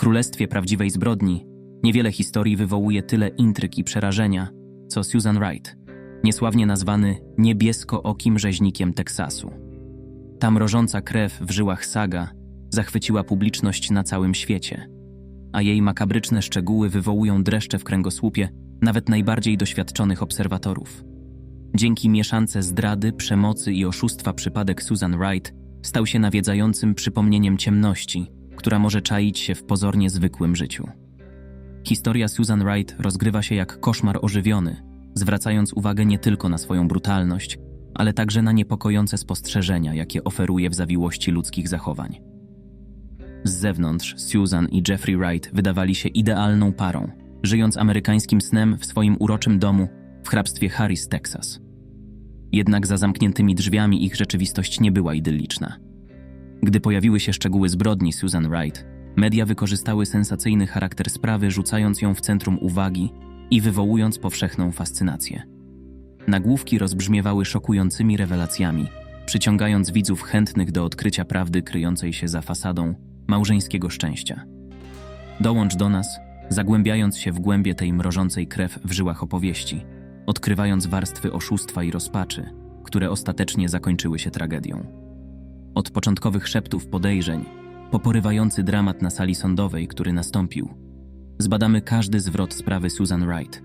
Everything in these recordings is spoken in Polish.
królestwie prawdziwej zbrodni niewiele historii wywołuje tyle intryg i przerażenia, co Susan Wright, niesławnie nazwany niebiesko-okim rzeźnikiem Teksasu. Ta mrożąca krew w żyłach saga zachwyciła publiczność na całym świecie, a jej makabryczne szczegóły wywołują dreszcze w kręgosłupie nawet najbardziej doświadczonych obserwatorów. Dzięki mieszance zdrady, przemocy i oszustwa przypadek Susan Wright stał się nawiedzającym przypomnieniem ciemności, która może czaić się w pozornie zwykłym życiu. Historia Susan Wright rozgrywa się jak koszmar ożywiony, zwracając uwagę nie tylko na swoją brutalność, ale także na niepokojące spostrzeżenia, jakie oferuje w zawiłości ludzkich zachowań. Z zewnątrz Susan i Jeffrey Wright wydawali się idealną parą, żyjąc amerykańskim snem w swoim uroczym domu w hrabstwie Harris, Texas. Jednak za zamkniętymi drzwiami ich rzeczywistość nie była idylliczna. Gdy pojawiły się szczegóły zbrodni Susan Wright, media wykorzystały sensacyjny charakter sprawy, rzucając ją w centrum uwagi i wywołując powszechną fascynację. Nagłówki rozbrzmiewały szokującymi rewelacjami, przyciągając widzów chętnych do odkrycia prawdy kryjącej się za fasadą małżeńskiego szczęścia. Dołącz do nas, zagłębiając się w głębie tej mrożącej krew w żyłach opowieści, odkrywając warstwy oszustwa i rozpaczy, które ostatecznie zakończyły się tragedią. Od początkowych szeptów podejrzeń, po porywający dramat na sali sądowej, który nastąpił, zbadamy każdy zwrot sprawy Susan Wright,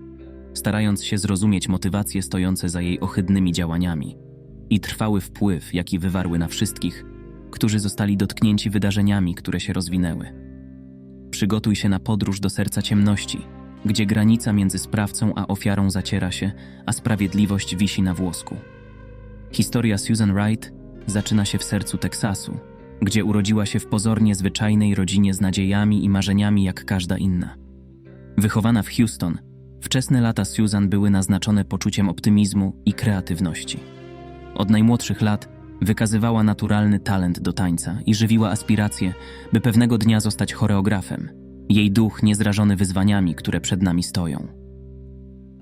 starając się zrozumieć motywacje stojące za jej ohydnymi działaniami i trwały wpływ, jaki wywarły na wszystkich, którzy zostali dotknięci wydarzeniami, które się rozwinęły. Przygotuj się na podróż do serca ciemności, gdzie granica między sprawcą a ofiarą zaciera się, a sprawiedliwość wisi na włosku. Historia Susan Wright zaczyna się w sercu Teksasu, gdzie urodziła się w pozornie zwyczajnej rodzinie z nadziejami i marzeniami jak każda inna. Wychowana w Houston, wczesne lata Susan były naznaczone poczuciem optymizmu i kreatywności. Od najmłodszych lat wykazywała naturalny talent do tańca i żywiła aspiracje, by pewnego dnia zostać choreografem. Jej duch niezrażony wyzwaniami, które przed nami stoją.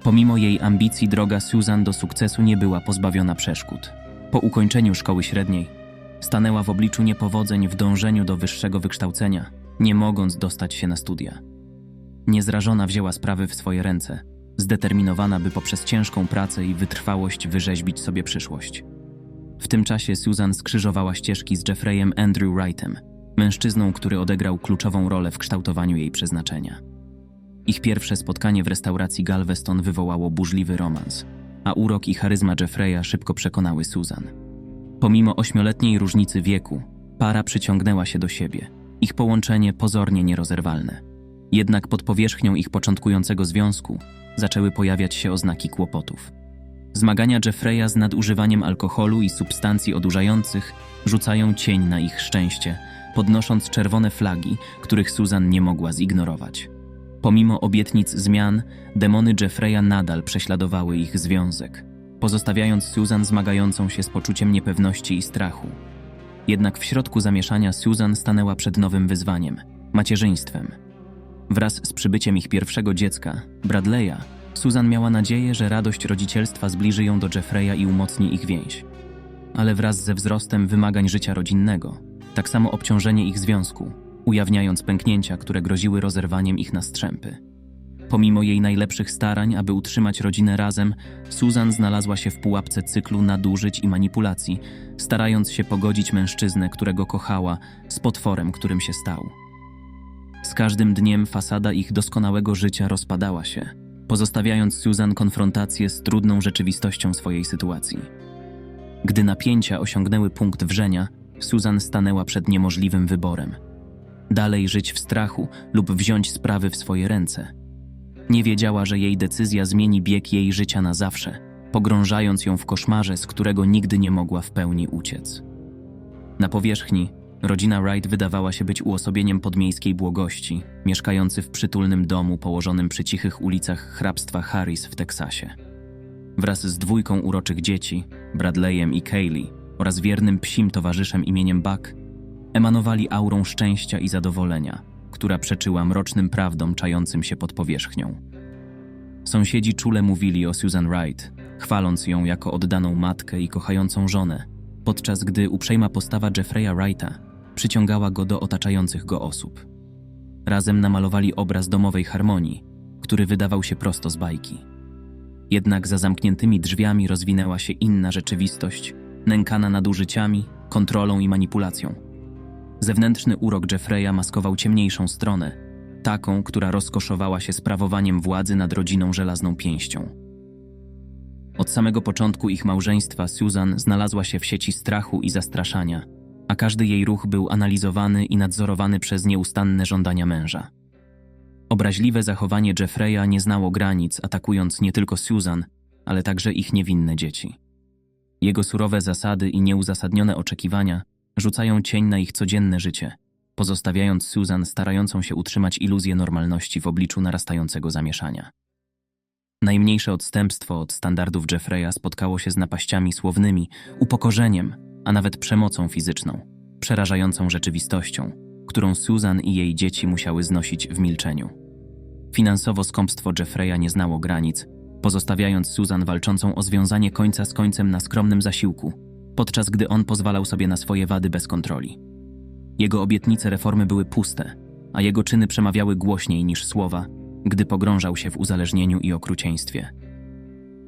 Pomimo jej ambicji, droga Susan do sukcesu nie była pozbawiona przeszkód. Po ukończeniu szkoły średniej stanęła w obliczu niepowodzeń w dążeniu do wyższego wykształcenia, nie mogąc dostać się na studia. Niezrażona wzięła sprawy w swoje ręce, zdeterminowana, by poprzez ciężką pracę i wytrwałość wyrzeźbić sobie przyszłość. W tym czasie Susan skrzyżowała ścieżki z Jeffreyem Andrew Wrightem, mężczyzną, który odegrał kluczową rolę w kształtowaniu jej przeznaczenia. Ich pierwsze spotkanie w restauracji Galveston wywołało burzliwy romans, a urok i charyzma Jeffreya szybko przekonały Susan. Pomimo ośmioletniej różnicy wieku, para przyciągnęła się do siebie, ich połączenie pozornie nierozerwalne. Jednak pod powierzchnią ich początkującego związku zaczęły pojawiać się oznaki kłopotów. Zmagania Jeffreya z nadużywaniem alkoholu i substancji odurzających rzucają cień na ich szczęście, podnosząc czerwone flagi, których Susan nie mogła zignorować. Pomimo obietnic zmian, demony Jeffreya nadal prześladowały ich związek, pozostawiając Susan zmagającą się z poczuciem niepewności i strachu. Jednak w środku zamieszania Susan stanęła przed nowym wyzwaniem macierzyństwem. Wraz z przybyciem ich pierwszego dziecka, Bradley'a, Susan miała nadzieję, że radość rodzicielstwa zbliży ją do Jeffreya i umocni ich więź. Ale wraz ze wzrostem wymagań życia rodzinnego, tak samo obciążenie ich związku, ujawniając pęknięcia, które groziły rozerwaniem ich na strzępy. Pomimo jej najlepszych starań, aby utrzymać rodzinę razem, Susan znalazła się w pułapce cyklu nadużyć i manipulacji, starając się pogodzić mężczyznę, którego kochała, z potworem, którym się stał. Z każdym dniem fasada ich doskonałego życia rozpadała się, pozostawiając Susan konfrontację z trudną rzeczywistością swojej sytuacji. Gdy napięcia osiągnęły punkt wrzenia, Susan stanęła przed niemożliwym wyborem. Dalej żyć w strachu lub wziąć sprawy w swoje ręce. Nie wiedziała, że jej decyzja zmieni bieg jej życia na zawsze, pogrążając ją w koszmarze, z którego nigdy nie mogła w pełni uciec. Na powierzchni rodzina Wright wydawała się być uosobieniem podmiejskiej błogości, mieszkający w przytulnym domu położonym przy cichych ulicach hrabstwa Harris w Teksasie. Wraz z dwójką uroczych dzieci, Bradleyem i Kaylee, oraz wiernym psim towarzyszem imieniem Buck, emanowali aurą szczęścia i zadowolenia, która przeczyła mrocznym prawdom czającym się pod powierzchnią. Sąsiedzi czule mówili o Susan Wright, chwaląc ją jako oddaną matkę i kochającą żonę, podczas gdy uprzejma postawa Jeffreya Wrighta przyciągała go do otaczających go osób. razem namalowali obraz domowej harmonii, który wydawał się prosto z bajki. Jednak za zamkniętymi drzwiami rozwinęła się inna rzeczywistość, nękana nadużyciami, kontrolą i manipulacją. Zewnętrzny urok Jeffreya maskował ciemniejszą stronę, taką, która rozkoszowała się sprawowaniem władzy nad rodziną żelazną pięścią. Od samego początku ich małżeństwa Susan znalazła się w sieci strachu i zastraszania, a każdy jej ruch był analizowany i nadzorowany przez nieustanne żądania męża. Obraźliwe zachowanie Jeffreya nie znało granic, atakując nie tylko Susan, ale także ich niewinne dzieci. Jego surowe zasady i nieuzasadnione oczekiwania rzucają cień na ich codzienne życie, pozostawiając Susan starającą się utrzymać iluzję normalności w obliczu narastającego zamieszania. Najmniejsze odstępstwo od standardów Jeffreya spotkało się z napaściami słownymi, upokorzeniem, a nawet przemocą fizyczną, przerażającą rzeczywistością, którą Susan i jej dzieci musiały znosić w milczeniu. Finansowo skąpstwo Jeffreya nie znało granic, pozostawiając Susan walczącą o związanie końca z końcem na skromnym zasiłku, podczas gdy on pozwalał sobie na swoje wady bez kontroli. Jego obietnice reformy były puste, a jego czyny przemawiały głośniej niż słowa, gdy pogrążał się w uzależnieniu i okrucieństwie.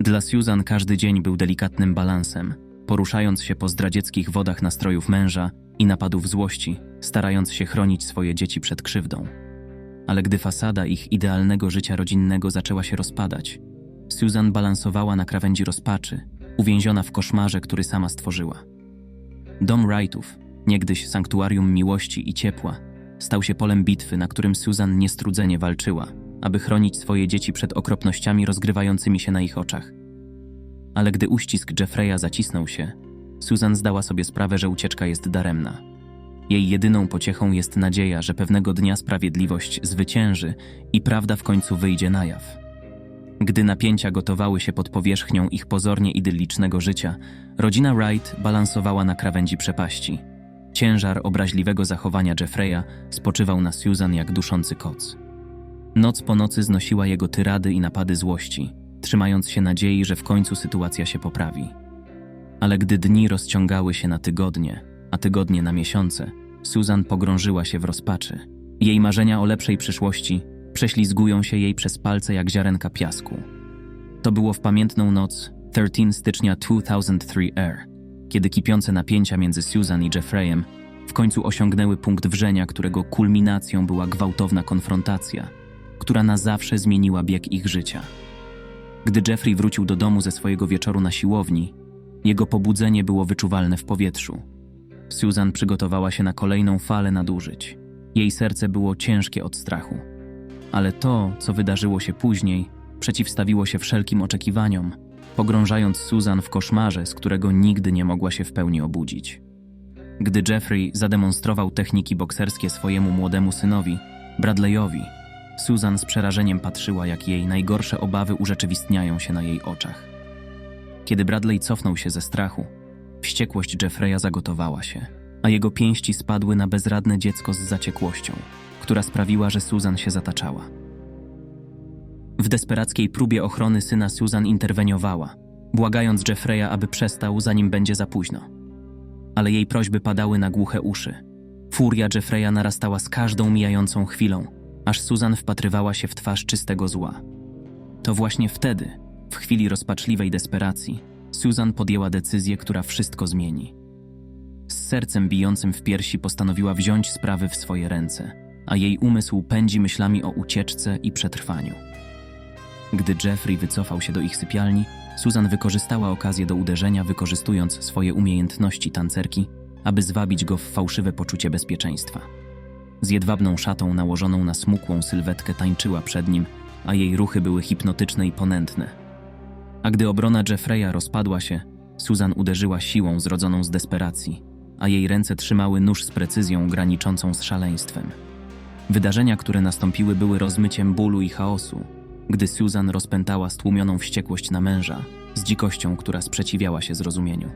Dla Susan każdy dzień był delikatnym balansem, poruszając się po zdradzieckich wodach nastrojów męża i napadów złości, starając się chronić swoje dzieci przed krzywdą. Ale gdy fasada ich idealnego życia rodzinnego zaczęła się rozpadać, Susan balansowała na krawędzi rozpaczy, uwięziona w koszmarze, który sama stworzyła. Dom Wrightów, niegdyś sanktuarium miłości i ciepła, stał się polem bitwy, na którym Susan niestrudzenie walczyła, aby chronić swoje dzieci przed okropnościami rozgrywającymi się na ich oczach. Ale gdy uścisk Jeffreya zacisnął się, Susan zdała sobie sprawę, że ucieczka jest daremna. Jej jedyną pociechą jest nadzieja, że pewnego dnia sprawiedliwość zwycięży i prawda w końcu wyjdzie na jaw. Gdy napięcia gotowały się pod powierzchnią ich pozornie idyllicznego życia, rodzina Wright balansowała na krawędzi przepaści. Ciężar obraźliwego zachowania Jeffreya spoczywał na Susan jak duszący koc. Noc po nocy znosiła jego tyrady i napady złości, trzymając się nadziei, że w końcu sytuacja się poprawi. Ale gdy dni rozciągały się na tygodnie, a tygodnie na miesiące, Susan pogrążyła się w rozpaczy. Jej marzenia o lepszej przyszłości prześlizgują się jej przez palce jak ziarenka piasku. To było w pamiętną noc 13 stycznia 2003 R, kiedy kipiące napięcia między Susan i Jeffreyem w końcu osiągnęły punkt wrzenia, którego kulminacją była gwałtowna konfrontacja, która na zawsze zmieniła bieg ich życia. Gdy Jeffrey wrócił do domu ze swojego wieczoru na siłowni, jego pobudzenie było wyczuwalne w powietrzu. Susan przygotowała się na kolejną falę nadużyć. Jej serce było ciężkie od strachu. Ale to, co wydarzyło się później, przeciwstawiło się wszelkim oczekiwaniom, pogrążając Susan w koszmarze, z którego nigdy nie mogła się w pełni obudzić. Gdy Jeffrey zademonstrował techniki bokserskie swojemu młodemu synowi, Bradleyowi, Susan z przerażeniem patrzyła, jak jej najgorsze obawy urzeczywistniają się na jej oczach. Kiedy Bradley cofnął się ze strachu, wściekłość Jeffreya zagotowała się, a jego pięści spadły na bezradne dziecko z zaciekłością, która sprawiła, że Susan się zataczała. W desperackiej próbie ochrony syna Susan interweniowała, błagając Jeffreya, aby przestał, zanim będzie za późno. Ale jej prośby padały na głuche uszy. Furia Jeffreya narastała z każdą mijającą chwilą, aż Susan wpatrywała się w twarz czystego zła. To właśnie wtedy, w chwili rozpaczliwej desperacji, Susan podjęła decyzję, która wszystko zmieni. Z sercem bijącym w piersi postanowiła wziąć sprawy w swoje ręce, a jej umysł pędzi myślami o ucieczce i przetrwaniu. Gdy Jeffrey wycofał się do ich sypialni, Susan wykorzystała okazję do uderzenia, wykorzystując swoje umiejętności tancerki, aby zwabić go w fałszywe poczucie bezpieczeństwa. Z jedwabną szatą nałożoną na smukłą sylwetkę tańczyła przed nim, a jej ruchy były hipnotyczne i ponętne. A gdy obrona Jeffreya rozpadła się, Susan uderzyła siłą zrodzoną z desperacji, a jej ręce trzymały nóż z precyzją graniczącą z szaleństwem. Wydarzenia, które nastąpiły, były rozmyciem bólu i chaosu, gdy Susan rozpętała stłumioną wściekłość na męża z dzikością, która sprzeciwiała się zrozumieniu.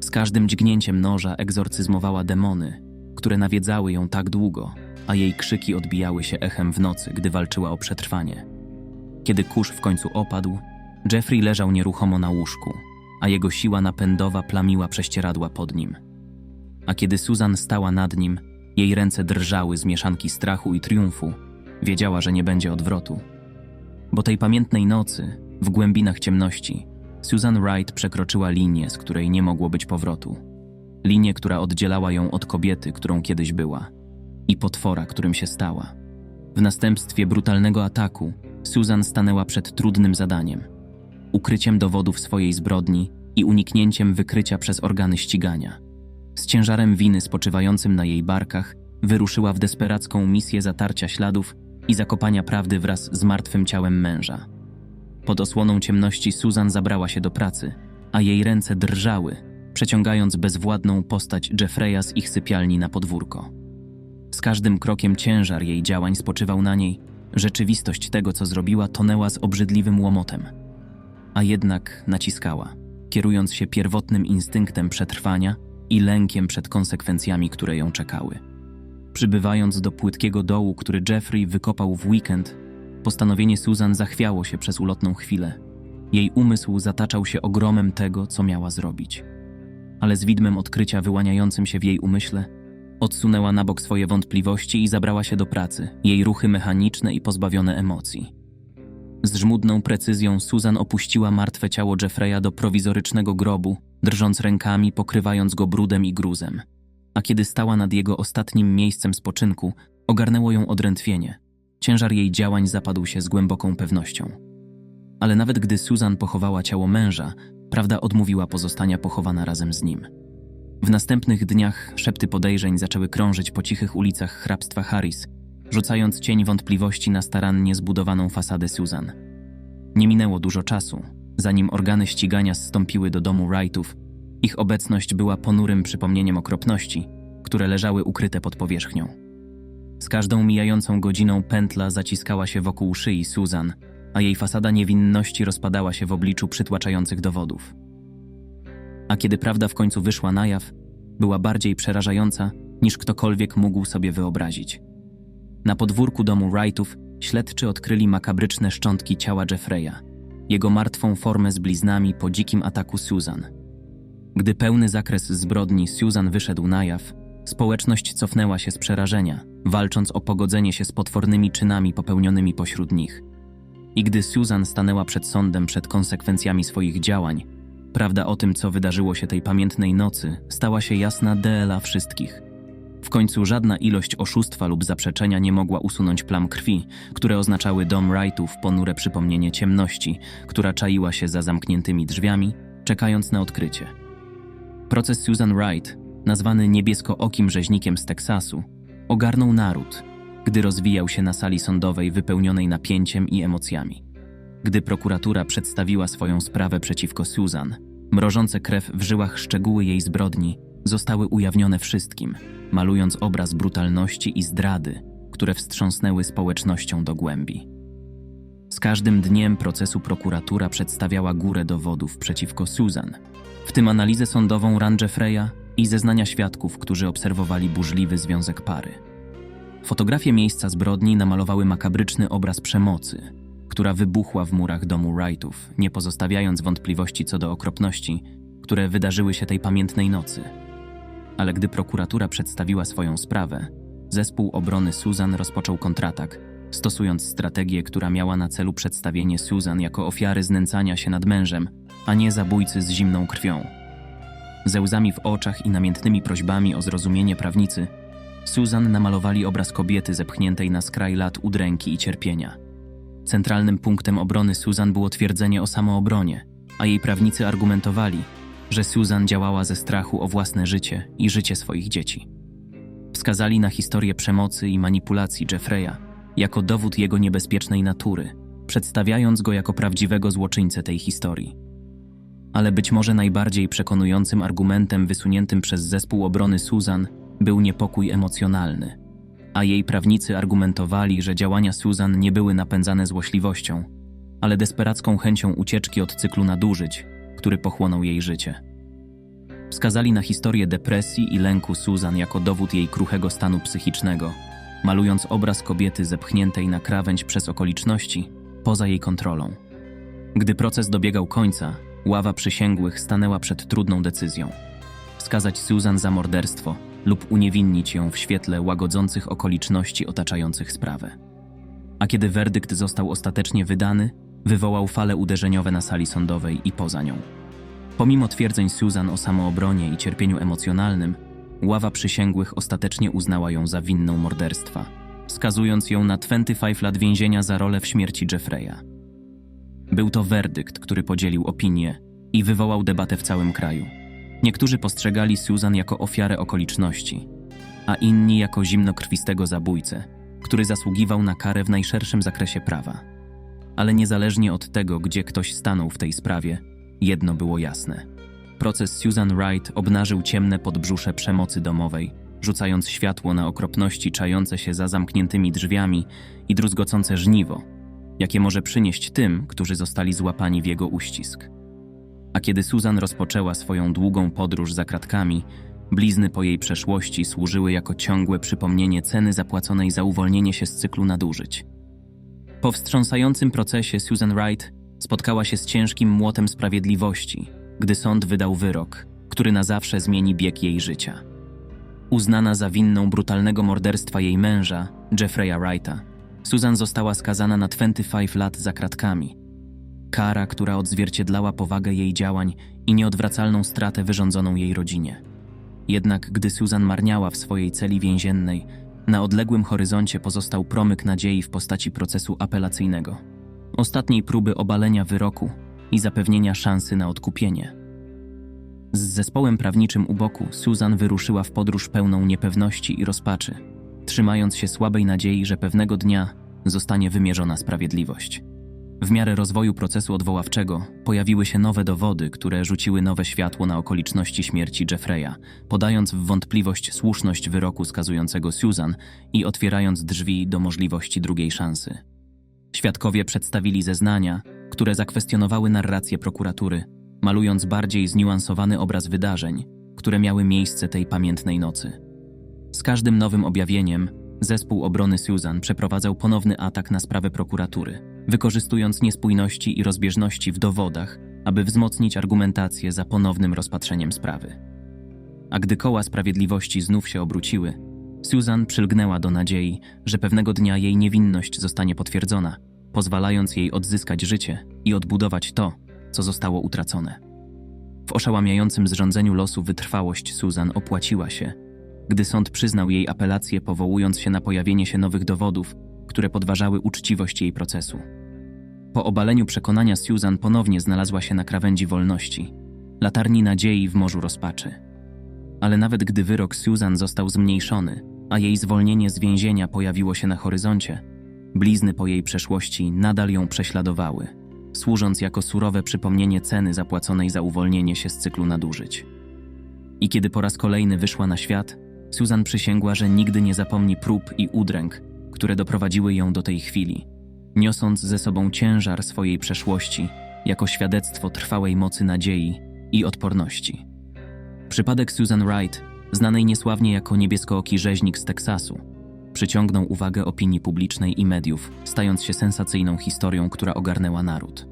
Z każdym dźgnięciem noża egzorcyzmowała demony, które nawiedzały ją tak długo, a jej krzyki odbijały się echem w nocy, gdy walczyła o przetrwanie. Kiedy kurz w końcu opadł, Jeffrey leżał nieruchomo na łóżku, a jego siła napędowa plamiła prześcieradła pod nim. A kiedy Susan stała nad nim, Jej ręce drżały z mieszanki strachu i triumfu. Wiedziała, że nie będzie odwrotu. Bo tej pamiętnej nocy, w głębinach ciemności, Susan Wright przekroczyła linię, z której nie mogło być powrotu. Linię, która oddzielała ją od kobiety, którą kiedyś była, i potwora, którym się stała. W następstwie brutalnego ataku Susan stanęła przed trudnym zadaniem ukryciem dowodów swojej zbrodni i uniknięciem wykrycia przez organy ścigania. Z ciężarem winy spoczywającym na jej barkach wyruszyła w desperacką misję zatarcia śladów i zakopania prawdy wraz z martwym ciałem męża. Pod osłoną ciemności Susan zabrała się do pracy, a jej ręce drżały, przeciągając bezwładną postać Jeffreya z ich sypialni na podwórko. Z każdym krokiem ciężar jej działań spoczywał na niej. Rzeczywistość tego, co zrobiła, tonęła z obrzydliwym łomotem. A jednak naciskała, kierując się pierwotnym instynktem przetrwania i lękiem przed konsekwencjami, które ją czekały. Przybywając do płytkiego dołu, który Jeffrey wykopał w weekend, postanowienie Susan zachwiało się przez ulotną chwilę. Jej umysł zataczał się ogromem tego, co miała zrobić. Ale z widmem odkrycia wyłaniającym się w jej umyśle, Odsunęła na bok swoje wątpliwości i zabrała się do pracy, jej ruchy mechaniczne i pozbawione emocji. Z żmudną precyzją Susan opuściła martwe ciało Jeffreya do prowizorycznego grobu, drżąc rękami, pokrywając go brudem i gruzem. A kiedy stała nad jego ostatnim miejscem spoczynku, ogarnęło ją odrętwienie. Ciężar jej działań zapadł się z głęboką pewnością. Ale nawet gdy Susan pochowała ciało męża, prawda odmówiła pozostania pochowana razem z nim. W następnych dniach szepty podejrzeń zaczęły krążyć po cichych ulicach hrabstwa Harris, rzucając cień wątpliwości na starannie zbudowaną fasadę Susan. Nie minęło dużo czasu, zanim organy ścigania zstąpiły do domu Wrightów. Ich obecność była ponurym przypomnieniem okropności, które leżały ukryte pod powierzchnią. Z każdą mijającą godziną pętla zaciskała się wokół szyi Susan, a jej fasada niewinności rozpadała się w obliczu przytłaczających dowodów. A kiedy prawda w końcu wyszła na jaw, była bardziej przerażająca niż ktokolwiek mógł sobie wyobrazić. Na podwórku domu Wrightów śledczy odkryli makabryczne szczątki ciała Jeffreya, jego martwą formę z bliznami po dzikim ataku Susan. Gdy pełny zakres zbrodni Susan wyszedł na jaw, społeczność cofnęła się z przerażenia, walcząc o pogodzenie się z potwornymi czynami popełnionymi pośród nich. I gdy Susan stanęła przed sądem przed konsekwencjami swoich działań, Prawda o tym, co wydarzyło się tej pamiętnej nocy, stała się jasna dla wszystkich. W końcu żadna ilość oszustwa lub zaprzeczenia nie mogła usunąć plam krwi, które oznaczały dom Wrightów ponure przypomnienie ciemności, która czaiła się za zamkniętymi drzwiami, czekając na odkrycie. Proces Susan Wright, nazwany niebieskookim rzeźnikiem z Teksasu, ogarnął naród, gdy rozwijał się na sali sądowej wypełnionej napięciem i emocjami. Gdy prokuratura przedstawiła swoją sprawę przeciwko Susan, mrożące krew w żyłach szczegóły jej zbrodni zostały ujawnione wszystkim, malując obraz brutalności i zdrady, które wstrząsnęły społecznością do głębi. Z każdym dniem procesu prokuratura przedstawiała górę dowodów przeciwko Susan, w tym analizę sądową Ran Jeffreya i zeznania świadków, którzy obserwowali burzliwy związek pary. Fotografie miejsca zbrodni namalowały makabryczny obraz przemocy, która wybuchła w murach domu Wrightów, nie pozostawiając wątpliwości co do okropności, które wydarzyły się tej pamiętnej nocy. Ale gdy prokuratura przedstawiła swoją sprawę, zespół obrony Susan rozpoczął kontratak, stosując strategię, która miała na celu przedstawienie Susan jako ofiary znęcania się nad mężem, a nie zabójcy z zimną krwią. Ze łzami w oczach i namiętnymi prośbami o zrozumienie prawnicy, Susan namalowali obraz kobiety zepchniętej na skraj lat udręki i cierpienia – Centralnym punktem obrony Susan było twierdzenie o samoobronie, a jej prawnicy argumentowali, że Susan działała ze strachu o własne życie i życie swoich dzieci. Wskazali na historię przemocy i manipulacji Jeffreya jako dowód jego niebezpiecznej natury, przedstawiając go jako prawdziwego złoczyńcę tej historii. Ale być może najbardziej przekonującym argumentem wysuniętym przez zespół obrony Susan był niepokój emocjonalny – a jej prawnicy argumentowali, że działania Susan nie były napędzane złośliwością, ale desperacką chęcią ucieczki od cyklu nadużyć, który pochłonął jej życie. Wskazali na historię depresji i lęku Susan jako dowód jej kruchego stanu psychicznego, malując obraz kobiety zepchniętej na krawędź przez okoliczności poza jej kontrolą. Gdy proces dobiegał końca, ława przysięgłych stanęła przed trudną decyzją: skazać Susan za morderstwo lub uniewinnić ją w świetle łagodzących okoliczności otaczających sprawę. A kiedy werdykt został ostatecznie wydany, wywołał fale uderzeniowe na sali sądowej i poza nią. Pomimo twierdzeń Susan o samoobronie i cierpieniu emocjonalnym, ława przysięgłych ostatecznie uznała ją za winną morderstwa, skazując ją na 25 lat więzienia za rolę w śmierci Jeffreya. Był to werdykt, który podzielił opinię i wywołał debatę w całym kraju. Niektórzy postrzegali Susan jako ofiarę okoliczności, a inni jako zimnokrwistego zabójcę, który zasługiwał na karę w najszerszym zakresie prawa. Ale niezależnie od tego, gdzie ktoś stanął w tej sprawie, jedno było jasne. Proces Susan Wright obnażył ciemne podbrzusze przemocy domowej, rzucając światło na okropności czające się za zamkniętymi drzwiami i druzgocące żniwo, jakie może przynieść tym, którzy zostali złapani w jego uścisk. A kiedy Susan rozpoczęła swoją długą podróż za kratkami, blizny po jej przeszłości służyły jako ciągłe przypomnienie ceny zapłaconej za uwolnienie się z cyklu nadużyć. Po wstrząsającym procesie Susan Wright spotkała się z ciężkim młotem sprawiedliwości, gdy sąd wydał wyrok, który na zawsze zmieni bieg jej życia. Uznana za winną brutalnego morderstwa jej męża, Jeffreya Wrighta, Susan została skazana na 25 lat za kratkami. Kara, która odzwierciedlała powagę jej działań i nieodwracalną stratę wyrządzoną jej rodzinie. Jednak gdy Susan marniała w swojej celi więziennej, na odległym horyzoncie pozostał promyk nadziei w postaci procesu apelacyjnego. Ostatniej próby obalenia wyroku i zapewnienia szansy na odkupienie. Z zespołem prawniczym u boku Susan wyruszyła w podróż pełną niepewności i rozpaczy, trzymając się słabej nadziei, że pewnego dnia zostanie wymierzona sprawiedliwość. W miarę rozwoju procesu odwoławczego pojawiły się nowe dowody, które rzuciły nowe światło na okoliczności śmierci Jeffreya, podając w wątpliwość słuszność wyroku skazującego Susan i otwierając drzwi do możliwości drugiej szansy. Świadkowie przedstawili zeznania, które zakwestionowały narrację prokuratury, malując bardziej zniuansowany obraz wydarzeń, które miały miejsce tej pamiętnej nocy. Z każdym nowym objawieniem zespół obrony Susan przeprowadzał ponowny atak na sprawę prokuratury, wykorzystując niespójności i rozbieżności w dowodach, aby wzmocnić argumentację za ponownym rozpatrzeniem sprawy. A gdy koła sprawiedliwości znów się obróciły, Susan przylgnęła do nadziei, że pewnego dnia jej niewinność zostanie potwierdzona, pozwalając jej odzyskać życie i odbudować to, co zostało utracone. W oszałamiającym zrządzeniu losu wytrwałość Susan opłaciła się, gdy sąd przyznał jej apelację, powołując się na pojawienie się nowych dowodów, które podważały uczciwość jej procesu. Po obaleniu przekonania Susan ponownie znalazła się na krawędzi wolności, latarni nadziei w morzu rozpaczy. Ale nawet gdy wyrok Susan został zmniejszony, a jej zwolnienie z więzienia pojawiło się na horyzoncie, blizny po jej przeszłości nadal ją prześladowały, służąc jako surowe przypomnienie ceny zapłaconej za uwolnienie się z cyklu nadużyć. I kiedy po raz kolejny wyszła na świat, Susan przysięgła, że nigdy nie zapomni prób i udręk, które doprowadziły ją do tej chwili, niosąc ze sobą ciężar swojej przeszłości jako świadectwo trwałej mocy nadziei i odporności. Przypadek Susan Wright, znanej niesławnie jako niebieskooki rzeźnik z Teksasu, przyciągnął uwagę opinii publicznej i mediów, stając się sensacyjną historią, która ogarnęła naród.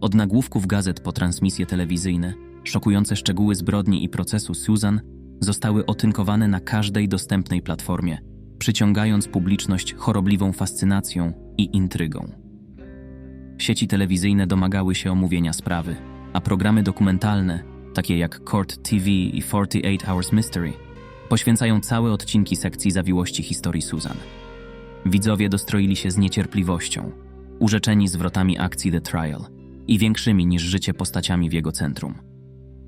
Od nagłówków gazet po transmisje telewizyjne, szokujące szczegóły zbrodni i procesu Susan zostały otynkowane na każdej dostępnej platformie, przyciągając publiczność chorobliwą fascynacją i intrygą. Sieci telewizyjne domagały się omówienia sprawy, a programy dokumentalne, takie jak Court TV i 48 Hours Mystery, poświęcają całe odcinki sekcji zawiłości historii Susan. Widzowie dostroili się z niecierpliwością, urzeczeni zwrotami akcji The Trial i większymi niż życie postaciami w jego centrum.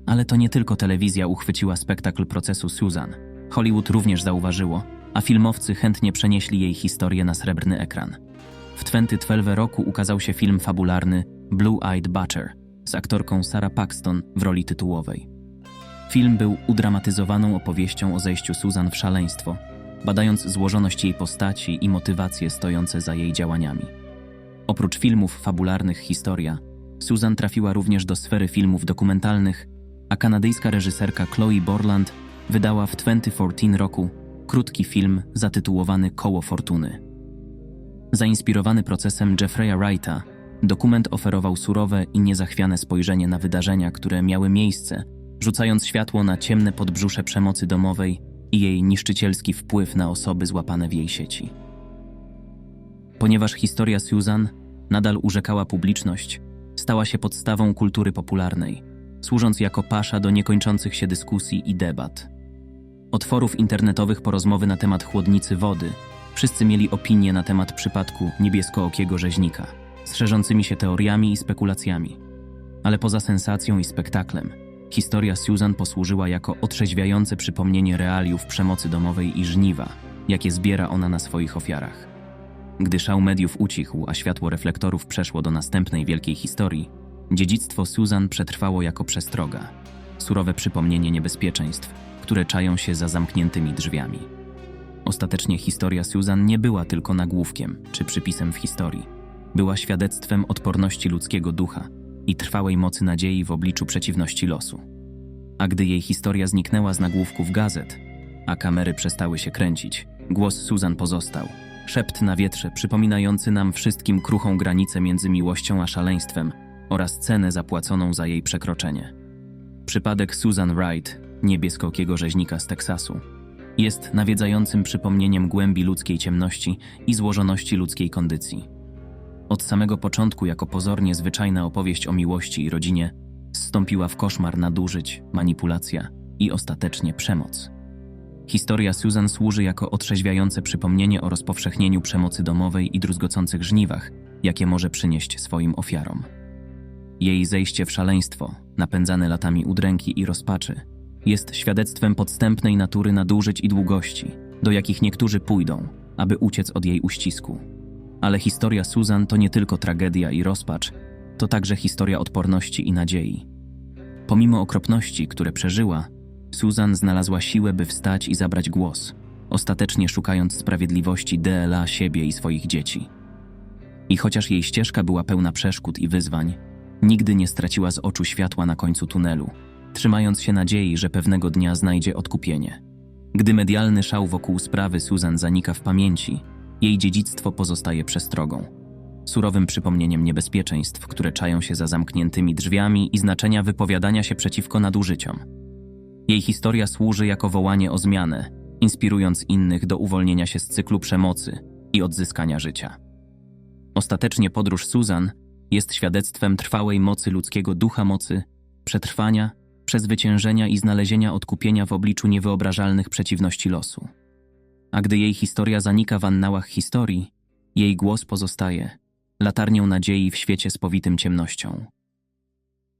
Ale to nie tylko telewizja uchwyciła spektakl procesu Susan. Hollywood również zauważyło, a filmowcy chętnie przenieśli jej historię na srebrny ekran. W 2012 roku ukazał się film fabularny Blue Eyed Butcher z aktorką Sarah Paxton w roli tytułowej. Film był udramatyzowaną opowieścią o zejściu Susan w szaleństwo, badając złożoność jej postaci i motywacje stojące za jej działaniami. Oprócz filmów fabularnych historia, Susan trafiła również do sfery filmów dokumentalnych, a kanadyjska reżyserka Chloe Borland wydała w 2014 roku krótki film zatytułowany Koło Fortuny. Zainspirowany procesem Jeffreya Wrighta, dokument oferował surowe i niezachwiane spojrzenie na wydarzenia, które miały miejsce, rzucając światło na ciemne podbrzusze przemocy domowej i jej niszczycielski wpływ na osoby złapane w jej sieci. Ponieważ historia Susan nadal urzekała publiczność, stała się podstawą kultury popularnej, służąc jako pasza do niekończących się dyskusji i debat. Od forów internetowych po rozmowy na temat chłodnicy wody, wszyscy mieli opinie na temat przypadku niebieskookiego rzeźnika, z szerzącymi się teoriami i spekulacjami. Ale poza sensacją i spektaklem, historia Susan posłużyła jako otrzeźwiające przypomnienie realiów przemocy domowej i żniwa, jakie zbiera ona na swoich ofiarach. Gdy szał mediów ucichł, a światło reflektorów przeszło do następnej wielkiej historii, dziedzictwo Susan przetrwało jako przestroga, surowe przypomnienie niebezpieczeństw, które czają się za zamkniętymi drzwiami. Ostatecznie historia Susan nie była tylko nagłówkiem czy przypisem w historii. Była świadectwem odporności ludzkiego ducha i trwałej mocy nadziei w obliczu przeciwności losu. A gdy jej historia zniknęła z nagłówków gazet, a kamery przestały się kręcić, głos Susan pozostał. Szept na wietrze przypominający nam wszystkim kruchą granicę między miłością a szaleństwem oraz cenę zapłaconą za jej przekroczenie. Przypadek Susan Wright, niebieskokiego rzeźnika z Teksasu, jest nawiedzającym przypomnieniem głębi ludzkiej ciemności i złożoności ludzkiej kondycji. Od samego początku, jako pozornie zwyczajna opowieść o miłości i rodzinie, zstąpiła w koszmar nadużyć, manipulacja i ostatecznie przemoc. Historia Susan służy jako otrzeźwiające przypomnienie o rozpowszechnieniu przemocy domowej i druzgocących żniwach, jakie może przynieść swoim ofiarom. Jej zejście w szaleństwo, napędzane latami udręki i rozpaczy, jest świadectwem podstępnej natury nadużyć i długości, do jakich niektórzy pójdą, aby uciec od jej uścisku. Ale historia Susan to nie tylko tragedia i rozpacz, to także historia odporności i nadziei. Pomimo okropności, które przeżyła, Susan znalazła siłę, by wstać i zabrać głos, ostatecznie szukając sprawiedliwości DLA siebie i swoich dzieci. I chociaż jej ścieżka była pełna przeszkód i wyzwań, nigdy nie straciła z oczu światła na końcu tunelu, trzymając się nadziei, że pewnego dnia znajdzie odkupienie. Gdy medialny szał wokół sprawy Susan zanika w pamięci, jej dziedzictwo pozostaje przestrogą. Surowym przypomnieniem niebezpieczeństw, które czają się za zamkniętymi drzwiami i znaczenia wypowiadania się przeciwko nadużyciom. Jej historia służy jako wołanie o zmianę, inspirując innych do uwolnienia się z cyklu przemocy i odzyskania życia. Ostatecznie podróż Susan jest świadectwem trwałej mocy ludzkiego ducha mocy, przetrwania, przezwyciężenia i znalezienia odkupienia w obliczu niewyobrażalnych przeciwności losu. A gdy jej historia zanika w annałach historii, jej głos pozostaje latarnią nadziei w świecie spowitym ciemnością.